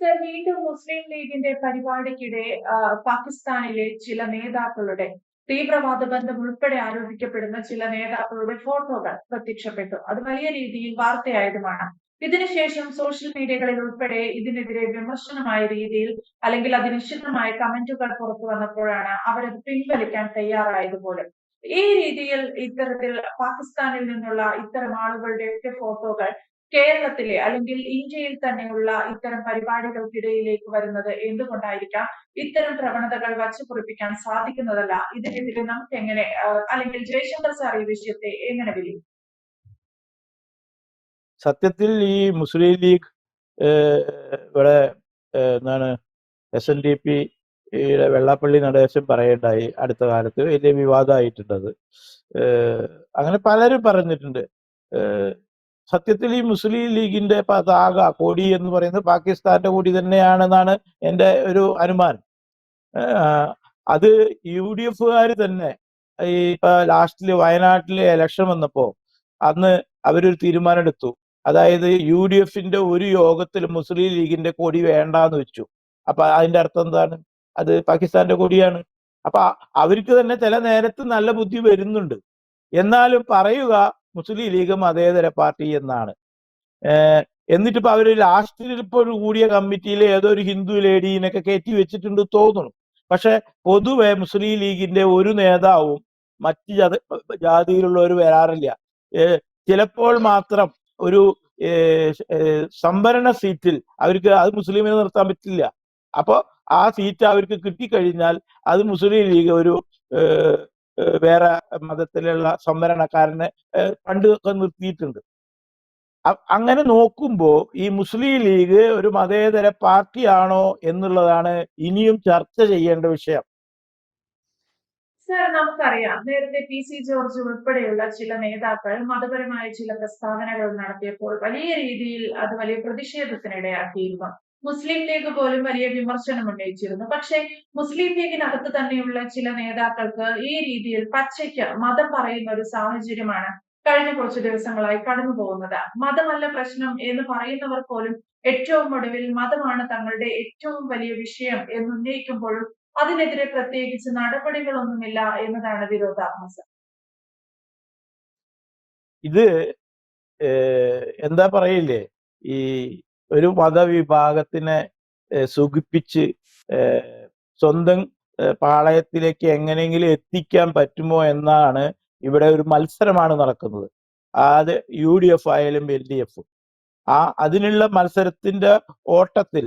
Sir വീണ്ടും മുസ്ലിം ലീഗിന്റെ പരിപാടിക്കിടെ പാകിസ്ഥാനിലെ ചില നേതാക്കളുടെ തീവ്രവാദ ബന്ധം ഉൾപ്പെടെ ആരോപിക്കപ്പെടുന്ന ചില നേതാക്കളുടെ ഫോട്ടോകൾ പ്രത്യക്ഷപ്പെട്ടു. അത് വലിയ രീതിയിൽ വാർത്തയായതുമാണ്. ഇതിനുശേഷം സോഷ്യൽ മീഡിയകളിൽ ഉൾപ്പെടെ ഇതിനെതിരെ വിമർശനമായ രീതിയിൽ അല്ലെങ്കിൽ അതിനിശ്ചിതമായ കമന്റുകൾ പുറത്തു വന്നപ്പോഴാണ് അവരത് പിൻവലിക്കാൻ തയ്യാറായതുപോലെ. ഈ രീതിയിൽ ഇത്തരത്തിൽ പാകിസ്ഥാനിൽ നിന്നുള്ള ഇത്തരം ആളുകളുടെയൊക്കെ ഫോട്ടോകൾ കേരളത്തിലെ അല്ലെങ്കിൽ ഇന്ത്യയിൽ തന്നെയുള്ള ഇത്തരം പരിപാടികൾക്കിടയിലേക്ക് വരുന്നത് എന്തുകൊണ്ടായിരിക്കാം? ഇത്തരം പ്രവണതകൾ വച്ചു കുറിപ്പിക്കാൻ സാധിക്കുന്നതല്ല. ഇതിനെതിരെ നമുക്ക് എങ്ങനെ അല്ലെങ്കിൽ ജയശങ്കർ സാർ ഈ വിഷയത്തെ എങ്ങനെ വിലയിരുത്തും? സത്യത്തിൽ ഈ മുസ്ലിം ലീഗ് ഇവിടെ എന്താണ് S N D P Vellappally Natesan പറയേണ്ടായി അടുത്ത കാലത്ത്. വലിയ വിവാദമായിട്ടുണ്ടത് അങ്ങനെ പലരും പറഞ്ഞിട്ടുണ്ട്. സത്യത്തിൽ ഈ മുസ്ലിം ലീഗിന്റെ പതാക കൊടി എന്ന് പറയുന്നത് പാകിസ്ഥാന്റെ കൊടി തന്നെയാണെന്നാണ് എന്റെ ഒരു അനുമാനം. അത് യു ഡി എഫുകാർ തന്നെ ഈ ഇപ്പൊ ലാസ്റ്റിൽ വയനാട്ടിലെ ഇലക്ഷൻ വന്നപ്പോ അന്ന് അവരൊരു തീരുമാനം എടുത്തു അതായത് യു ഡി എഫിന്റെ ഒരു യോഗത്തിൽ മുസ്ലിം ലീഗിന്റെ കൊടി വേണ്ടാന്ന് വെച്ചു. അപ്പൊ അതിന്റെ അർത്ഥം എന്താണ്? അത് പാകിസ്ഥാന്റെ കൊടിയാണ്. അപ്പൊ അവർക്ക് തന്നെ ചില നേരത്ത് നല്ല ബുദ്ധി വരുന്നുണ്ട്. എന്നാലും പറയുക മുസ്ലിം ലീഗ് മതേതര പാർട്ടി എന്നാണ്. എന്നിട്ട് ഇപ്പൊ അവർ ലാസ്റ്റിൽ ഒരു കൂടിയ കമ്മിറ്റിയിൽ ഏതോ ഒരു ഹിന്ദു ലേഡീനൊക്കെ കയറ്റി വെച്ചിട്ടുണ്ട് തോന്നുന്നു. പക്ഷെ പൊതുവെ മുസ്ലിം ലീഗിന്റെ ഒരു നേതാവും മറ്റ് ജാതി ജാതിയിലുള്ളവർ വരാറില്ല. ചിലപ്പോൾ മാത്രം ഒരു ഏഹ് സീറ്റിൽ അവർക്ക് അത് മുസ്ലിമിനെ നിർത്താൻ പറ്റില്ല. അപ്പോൾ ആ സീറ്റ് അവർക്ക് കിട്ടിക്കഴിഞ്ഞാൽ അത് മുസ്ലിം ലീഗ് ഒരു വേറെ മതത്തിലുള്ള സംവരണക്കാരനെ കണ്ടൊക്കെ നിർത്തിയിട്ടുണ്ട്. അങ്ങനെ നോക്കുമ്പോൾ ഈ മുസ്ലിം ലീഗ് ഒരു മതേതര പാർട്ടിയാണോ എന്നുള്ളതാണ് ഇനിയും ചർച്ച ചെയ്യേണ്ട വിഷയം. സർ നമുക്കറിയാം. നേരത്തെ പി സി ജോർജ് ഉൾപ്പെടെയുള്ള ചില നേതാക്കൾ മതപരമായ ചില പ്രസ്താവനകൾ നടത്തിയപ്പോൾ വലിയ രീതിയിൽ അത് വലിയ പ്രതിഷേധത്തിനിടയാക്കിയിരുന്നു. മുസ്ലിം ലീഗ് പോലും വലിയ വിമർശനം ഉന്നയിച്ചിരുന്നു. പക്ഷേ മുസ്ലിം ലീഗിനകത്ത് തന്നെയുള്ള ചില നേതാക്കൾക്ക് ഈ രീതിയിൽ പച്ചയ്ക്ക് മതം പറയുന്ന ഒരു സാഹചര്യമാണ് കഴിഞ്ഞ കുറച്ച് ദിവസങ്ങളായി കടന്നു പോകുന്നത്. മതമല്ല പ്രശ്നം എന്ന് പറയുന്നവർ പോലും ഏറ്റവും ഒടുവിൽ മതമാണ് തങ്ങളുടെ ഏറ്റവും വലിയ വിഷയം എന്ന് ഉന്നയിക്കുമ്പോഴും അതിനെതിരെ പ്രത്യേകിച്ച് നടപടികളൊന്നുമില്ല എന്നതാണ് വിരോധാഭാസം. ഇത് എന്താ പറയില്ലേ? ഈ ഒരു മതവിഭാഗത്തിനെ സുഖിപ്പിച്ച് സ്വന്തം പാളയത്തിലേക്ക് എങ്ങനെയെങ്കിലും എത്തിക്കാൻ പറ്റുമോ എന്നാണ് ഇവിടെ ഒരു മത്സരമാണ് നടക്കുന്നത്. അത് യു ഡി എഫ് ആയാലും എൽ ഡി എഫ്. ആ അതിനുള്ള മത്സരത്തിന്റെ ഓട്ടത്തിൽ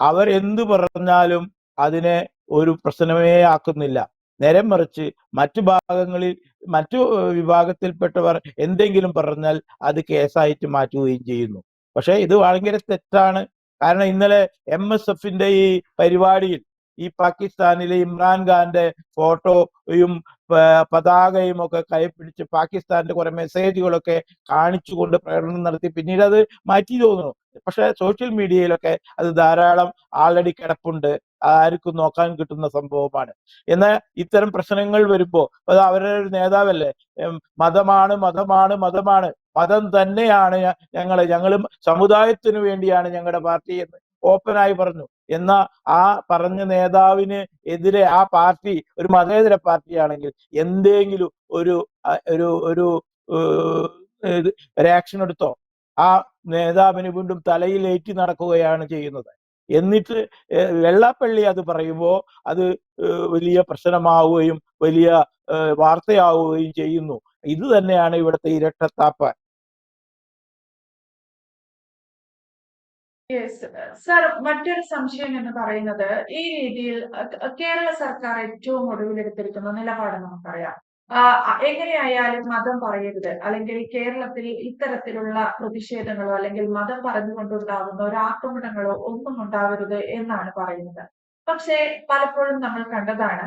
അവർ എന്തു പറഞ്ഞാലും അതിനെ ഒരു പ്രശ്നമേ ആക്കുന്നില്ല. നേരെ മറിച്ച് മറ്റു ഭാഗങ്ങളിൽ മറ്റു വിഭാഗത്തിൽപ്പെട്ടവർ എന്തെങ്കിലും പറഞ്ഞാൽ അത് കേസായിട്ട് മാറ്റുകയും ചെയ്യുന്നു. പക്ഷെ ഇത് ഭയങ്കര തെറ്റാണ്. കാരണം ഇന്നലെ എം എസ് എഫിന്റെ ഈ പരിപാടിയിൽ ഈ പാകിസ്ഥാനിലെ ഇമ്രാൻഖാന്റെ ഫോട്ടോയും പതാകയും ഒക്കെ കൈപ്പിടിച്ച് പാകിസ്ഥാന്റെ കുറെ മെസ്സേജുകളൊക്കെ കാണിച്ചുകൊണ്ട് പ്രകടനം നടത്തി. പിന്നീട് അത് മാറ്റി തോന്നുന്നു. പക്ഷെ സോഷ്യൽ മീഡിയയിലൊക്കെ അത് ധാരാളം ആൾറെഡി കിടപ്പുണ്ട്. ആർക്കും നോക്കാൻ കിട്ടുന്ന സംഭവമാണ്. എന്നാൽ ഇത്തരം പ്രശ്നങ്ങൾ വരുമ്പോ അത് അവരുടെ ഒരു നേതാവല്ലേ? മതമാണ് മതമാണ് മതമാണ്. മതം തന്നെയാണ് ഞങ്ങളെ ഞങ്ങൾ സമുദായത്തിനു വേണ്ടിയാണ് ഞങ്ങളുടെ പാർട്ടി എന്ന് ഓപ്പനായി പറഞ്ഞു. എന്നാ ആ പറഞ്ഞ നേതാവിന് എതിരെ ആ പാർട്ടി ഒരു മതേതര പാർട്ടിയാണെങ്കിൽ എന്തെങ്കിലും ഒരു ഒരു ഒരു ഒരു റിയാക്ഷൻ എടുത്തോ? ആ നേതാവിന് വീണ്ടും തലയിലേറ്റി നടക്കുകയാണ് ചെയ്യുന്നത്. എന്നിട്ട് വെള്ളാപ്പള്ളി അത് പറയുമ്പോൾ അത് വലിയ പ്രശ്നമാവുകയും വലിയ വാർത്തയാവുകയും ചെയ്യുന്നു. ഇത് തന്നെയാണ് ഇവിടുത്തെ ഇരട്ടത്താപ്പ്. യെസ് സർ മറ്റൊരു സംശയം എന്ന് പറയുന്നത് ഈ രീതിയിൽ കേരള സർക്കാർ ഏറ്റവും ഒടുവിലെടുത്തിരിക്കുന്ന നിലപാട് നമുക്കറിയാം. എങ്ങനെയായാലും മതം പറയരുത്. അല്ലെങ്കിൽ കേരളത്തിൽ ഇത്തരത്തിലുള്ള പ്രതിഷേധങ്ങളോ അല്ലെങ്കിൽ മതം പറഞ്ഞുകൊണ്ടുണ്ടാകുന്ന ഒരു ആക്രമണങ്ങളോ ഒന്നും ഉണ്ടാവരുത് എന്നാണ് പറയുന്നത്. പക്ഷേ പലപ്പോഴും നമ്മൾ കണ്ടതാണ്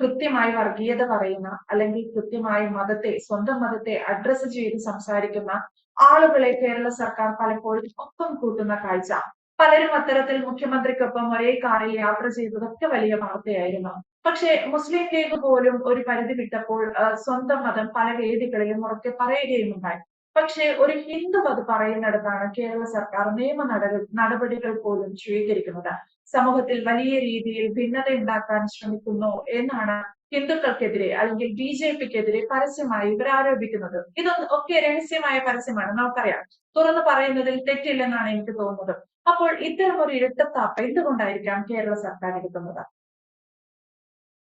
കൃത്യമായി വർഗീയത പറയുന്ന അല്ലെങ്കിൽ കൃത്യമായി മതത്തെ സ്വന്തം മതത്തെ അഡ്രസ്സ് ചെയ്ത് സംസാരിക്കുന്ന ആളുകളെ കേരള സർക്കാർ പലപ്പോഴും ഒപ്പം കൂട്ടുന്ന കാഴ്ച. പലരും അത്തരത്തിൽ മുഖ്യമന്ത്രിക്കൊപ്പം ഒരേ കാറിൽ യാത്ര ചെയ്തതൊക്കെ വലിയ വാർത്തയായിരുന്നു. പക്ഷേ മുസ്ലിം ലീഗ് പോലും ഒരു പരിധി വിട്ടപ്പോൾ സ്വന്തം മതം പല വേദികളിലും ഉറക്കെ പറയുകയും ഉണ്ടായി. പക്ഷേ ഒരു ഹിന്ദു അത് പറയുന്നിടത്താണ് കേരള സർക്കാർ നിയമ നട- നടപടികൾ പോലും സ്വീകരിക്കുന്നത്. സമൂഹത്തിൽ വലിയ രീതിയിൽ ഭിന്നത ഉണ്ടാക്കാൻ ശ്രമിക്കുന്നു എന്നാണ് ഹിന്ദുക്കൾക്കെതിരെ അല്ലെങ്കിൽ ബി ജെ പിക്കെതിരെ പരസ്യമായി ഇവർ ആരോപിക്കുന്നത്. ഇതൊന്നും ഒക്കെ രഹസ്യമായ പരസ്യമാണ്. നമുക്കറിയാം. തുറന്നു പറയുന്നതിൽ തെറ്റില്ലെന്നാണ് എനിക്ക് തോന്നുന്നത്. അപ്പോൾ ഇത്തരം ഒരു ഇരട്ടത്താപ്പ് എന്തുകൊണ്ടായിരിക്കാം കേരള സർക്കാർ എടുക്കുന്നത്?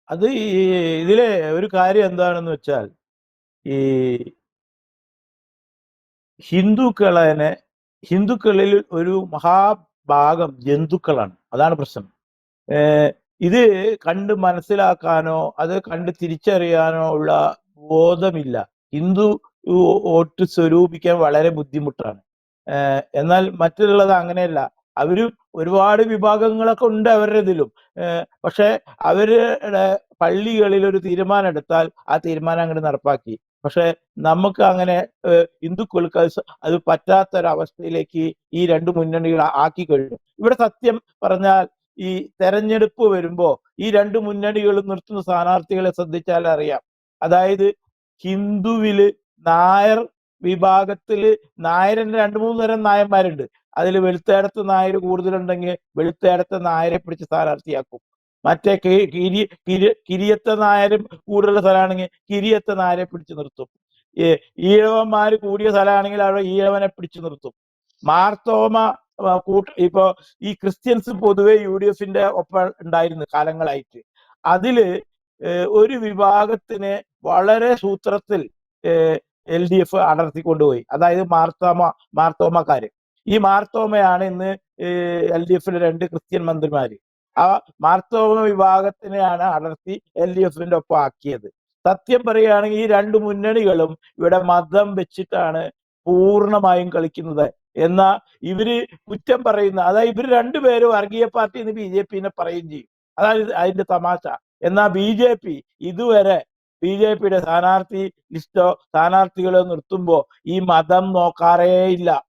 അത് ഈ ഇതിലെ ഒരു കാര്യം എന്താണെന്ന് വെച്ചാൽ ഈ ഹിന്ദുക്കളെ ഹിന്ദുക്കളിൽ ഒരു മഹാഭാഗം ജന്തുക്കളാണ്. അതാണ് പ്രശ്നം. ഇത് കണ്ട് മനസ്സിലാക്കാനോ അത് കണ്ട് തിരിച്ചറിയാനോ ഉള്ള ബോധമില്ല. ഹിന്ദു വോട്ട് സ്വരൂപിക്കാൻ വളരെ ബുദ്ധിമുട്ടാണ്. എന്നാൽ മറ്റുള്ളത് അങ്ങനെയല്ല. അവർ ഒരുപാട് വിഭാഗങ്ങളൊക്കെ ഉണ്ട് അവരുടെ ഇതിലും. പക്ഷെ അവരുടെ പള്ളികളിൽ ഒരു തീരുമാനം എടുത്താൽ ആ തീരുമാനം അങ്ങോട്ട് നടപ്പാക്കി. പക്ഷെ നമുക്ക് അങ്ങനെ ഹിന്ദുക്കൾക്ക് അത് പറ്റാത്തൊരവസ്ഥയിലേക്ക് ഈ രണ്ട് മുന്നണികൾ ആക്കി കഴിഞ്ഞു. ഇവിടെ സത്യം പറഞ്ഞാൽ ഈ തെരഞ്ഞെടുപ്പ് വരുമ്പോ ഈ രണ്ട് മുന്നണികളും നിർത്തുന്ന സ്ഥാനാർത്ഥികളെ ശ്രദ്ധിച്ചാൽ അറിയാം അതായത് ഹിന്ദുവിൽ നായർ വിഭാഗത്തിൽ നായരന് രണ്ട് മൂന്ന് തരം നായന്മാരുണ്ട്. അതിൽ വെളുത്തേടത്ത് നായർ കൂടുതലുണ്ടെങ്കിൽ വെളുത്തേടത്ത് നായരെ പിടിച്ച് സ്ഥാനാർത്ഥിയാക്കും. മറ്റേ കിരി കിരി കിരിയത്തെ നായരും കൂടുതലുള്ള സ്ഥലമാണെങ്കിൽ കിരിയത്തെ നായരെ പിടിച്ചു നിർത്തും. ഈഴവന്മാർ കൂടിയ സ്ഥലമാണെങ്കിൽ അവിടെ ഈഴവനെ പിടിച്ചു നിർത്തും. മാർത്തോമ കൂട്ട ഇപ്പോ ഈ ക്രിസ്ത്യൻസ് പൊതുവെ യു ഡി എഫിന്റെ ഒപ്പം ഉണ്ടായിരുന്നു കാലങ്ങളായിട്ട്. അതിൽ ഒരു വിഭാഗത്തിന് വളരെ സൂത്രത്തിൽ എൽ ഡി എഫ് അടർത്തിക്കൊണ്ടുപോയി അതായത് മാർത്തോമ മാർത്തോമക്കാര്. ഈ മാർത്തോമയാണ് ഇന്ന് എൽ ഡി എഫിലെ രണ്ട് ക്രിസ്ത്യൻ മന്ത്രിമാര്. ആ മാർത്തോമ വിഭാഗത്തിനെയാണ് അടർത്തി എൽ ഡി എഫിന്റെ ഒപ്പം ആക്കിയത്. സത്യം പറയുകയാണെങ്കിൽ ഈ രണ്ട് മുന്നണികളും ഇവിടെ മതം വെച്ചിട്ടാണ് പൂർണമായും കളിക്കുന്നത്. എന്നാ ഇവർ കുറ്റം പറയുന്ന അതായത് ഇവർ രണ്ടുപേരും വർഗീയ പാർട്ടി ബി ജെ പിന്നെ പറയുകയും ചെയ്യും. അതായത് അതിന്റെ തമാശ. എന്നാ ബി ജെ പി ഇതുവരെ ബി ജെ പിയുടെ സ്ഥാനാർത്ഥി ലിസ്റ്റോ സ്ഥാനാർത്ഥികളോ നിർത്തുമ്പോ ഈ മതം നോക്കാറേ ഇല്ല.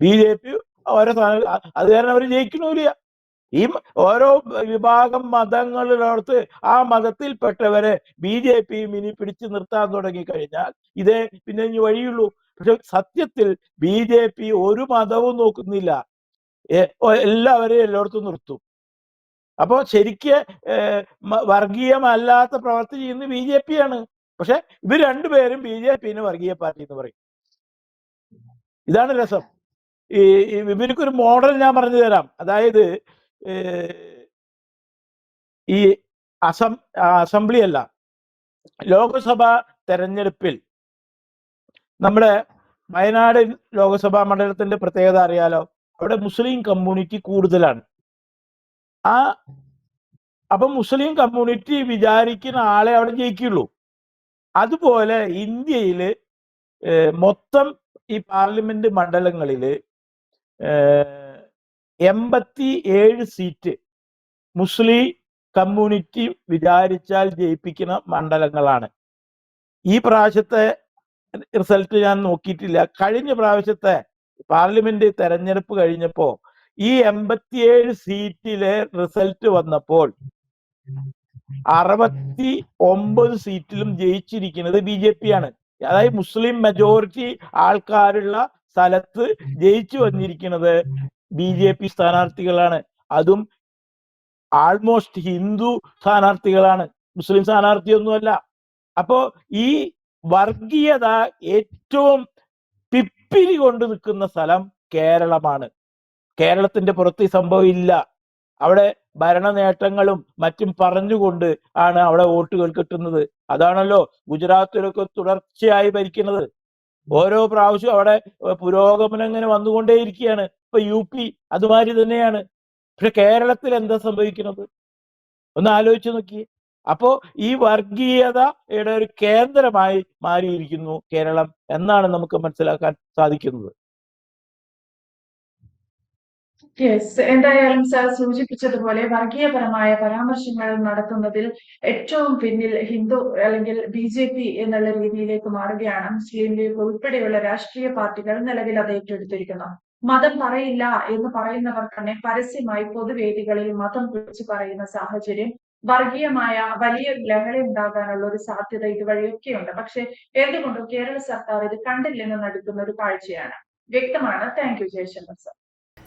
ബി ജെ പി ഓരോ സ്ഥാന- അത് കാരണം അവർ ജയിക്കണില്ല. ഈ ഓരോ വിഭാഗം മതങ്ങളിലോർത്ത് ആ മതത്തിൽപ്പെട്ടവരെ ബി ജെ പി ഇനി പിടിച്ചു നിർത്താൻ തുടങ്ങി കഴിഞ്ഞാൽ ഇതേ പിന്നെ ഇനി വഴിയുള്ളൂ. പക്ഷെ സത്യത്തിൽ ബി ജെ പി ഒരു മതവും നോക്കുന്നില്ല. എല്ലാവരെയും എല്ലായിടത്തും നിർത്തും. അപ്പോ ശരിക്ക് വർഗീയമല്ലാത്ത പ്രവർത്തി ചെയ്യുന്ന ബി ജെ പി ആണ് പക്ഷെ ഇത് രണ്ടുപേരും ബി ജെ പിന്നെ വർഗീയ പാർട്ടി എന്ന് പറയും. ഇതാണ് രസം. ഈ ഇവർക്കൊരു മോഡൽ ഞാൻ പറഞ്ഞു തരാം. അതായത് ഈ അസം അസംബ്ലി അല്ല ലോകസഭാ തെരഞ്ഞെടുപ്പിൽ നമ്മുടെ വയനാട് ലോകസഭാ മണ്ഡലത്തിന്റെ പ്രത്യേകത അറിയാലോ? അവിടെ മുസ്ലിം കമ്മ്യൂണിറ്റി കൂടുതലാണ്. ആ അപ്പൊ മുസ്ലിം കമ്മ്യൂണിറ്റി വിചാരിക്കുന്ന ആളെ അവിടെ ജയിക്കുള്ളൂ. അതുപോലെ ഇന്ത്യയിൽ ഏർ മൊത്തം ഈ പാർലമെന്റ് മണ്ഡലങ്ങളിൽ എൺപത്തി ഏഴ് സീറ്റ് മുസ്ലിം കമ്മ്യൂണിറ്റി വിചാരിച്ചാൽ ജയിപ്പിക്കുന്ന മണ്ഡലങ്ങളാണ്. ഈ പ്രാവശ്യത്തെ റിസൾട്ട് ഞാൻ നോക്കിയിട്ടില്ല. കഴിഞ്ഞ പ്രാവശ്യത്തെ പാർലമെന്റ് തെരഞ്ഞെടുപ്പ് കഴിഞ്ഞപ്പോ ഈ എൺപത്തിയേഴ് സീറ്റിലെ റിസൾട്ട് വന്നപ്പോൾ അറുപത്തി ഒമ്പത് സീറ്റിലും ജയിച്ചിരിക്കുന്നത് ബി ജെ പി ആണ്. അതായത് മുസ്ലിം മെജോറിറ്റി ആൾക്കാരുള്ള സ്ഥലത്ത് ജയിച്ചു വന്നിരിക്കുന്നത് ബി ജെ പി സ്ഥാനാർത്ഥികളാണ്. അതും ആൾമോസ്റ്റ് ഹിന്ദു സ്ഥാനാർത്ഥികളാണ്. മുസ്ലിം സ്ഥാനാർത്ഥിയൊന്നുമല്ല. അപ്പോ ഈ വർഗീയത ഏറ്റവും പിപ്പിരി കൊണ്ട് നിൽക്കുന്ന സ്ഥലം കേരളമാണ്. കേരളത്തിന്റെ പുറത്ത് ഈ സംഭവം ഇല്ല. അവിടെ ഭരണ നേട്ടങ്ങളും മറ്റും പറഞ്ഞുകൊണ്ട് ആണ് അവിടെ വോട്ടുകൾ കിട്ടുന്നത്. അതാണല്ലോ ഗുജറാത്തിലൊക്കെ തുടർച്ചയായി ഭരിക്കുന്നത്. ഓരോ പ്രാവശ്യം അവിടെ പുരോഗമനം ഇങ്ങനെ വന്നുകൊണ്ടേയിരിക്കുകയാണ്. ഇപ്പൊ യു പി അതുമാതിരി തന്നെയാണ്. പക്ഷെ കേരളത്തിൽ എന്താ സംഭവിക്കുന്നത്? ഒന്ന് ആലോചിച്ചു നോക്കി അപ്പോ ഈ വർഗീയതയുടെ ഒരു കേന്ദ്രമായി മാറിയിരിക്കുന്നു കേരളം എന്നാണ് നമുക്ക് മനസ്സിലാക്കാൻ സാധിക്കുന്നത്. യെസ് എന്തായാലും സാർ സൂചിപ്പിച്ചതുപോലെ വർഗീയപരമായ പരാമർശങ്ങൾ നടത്തുന്നതിൽ ഏറ്റവും പിന്നിൽ ഹിന്ദു അല്ലെങ്കിൽ ബി ജെ പി എന്നുള്ള രീതിയിലേക്ക് മാറുകയാണ്. മുസ്ലിം ലീഗ് ഉൾപ്പെടെയുള്ള രാഷ്ട്രീയ പാർട്ടികൾ നിലവിൽ അത് ഏറ്റെടുത്തിരിക്കുന്നു. മതം പറയില്ല എന്ന് പറയുന്നവർ തന്നെ പരസ്യമായി പൊതുവേദികളിൽ മതം കുറിച്ച് പറയുന്ന സാഹചര്യം. വർഗീയമായ വലിയ ലഹള ഉണ്ടാകാനുള്ള ഒരു സാധ്യത ഇതുവഴിയൊക്കെയുണ്ട്. പക്ഷെ എന്തുകൊണ്ടും കേരള സർക്കാർ ഇത് കണ്ടില്ലെന്ന് നടത്തുന്ന ഒരു കാഴ്ചയാണ്. വ്യക്തമാണ്. Thank you Jaishankar sir